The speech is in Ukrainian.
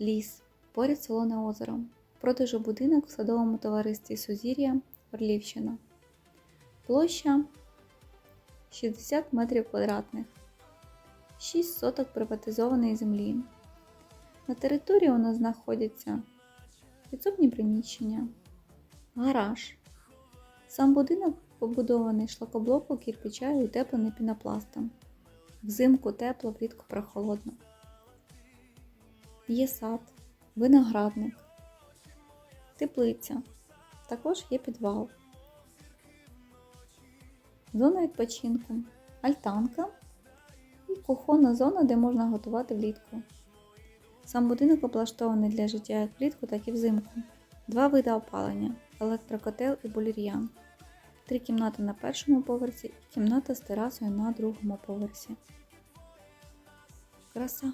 ліс, поряд солоне озеро. Продажу будинок в садовому товаристві Сузір'я, Орлівщина. Площа 60 метрів квадратних. 6 соток приватизованої землі. На території у нас знаходяться підсобні приміщення, гараж. Сам будинок побудований шлакоблоку, кирпича і утеплений пінопластом. Взимку тепло, влітку прохолодно. Є сад, виноградник, теплиця. Також є підвал. Зона відпочинку, альтанка і кухонна зона, де можна готувати влітку. Сам будинок облаштований для життя як влітку, так і взимку. Два види опалення електрокотел і болір'ян. Три кімнати на першому поверсі і кімната з терасою на другому поверсі. Краса.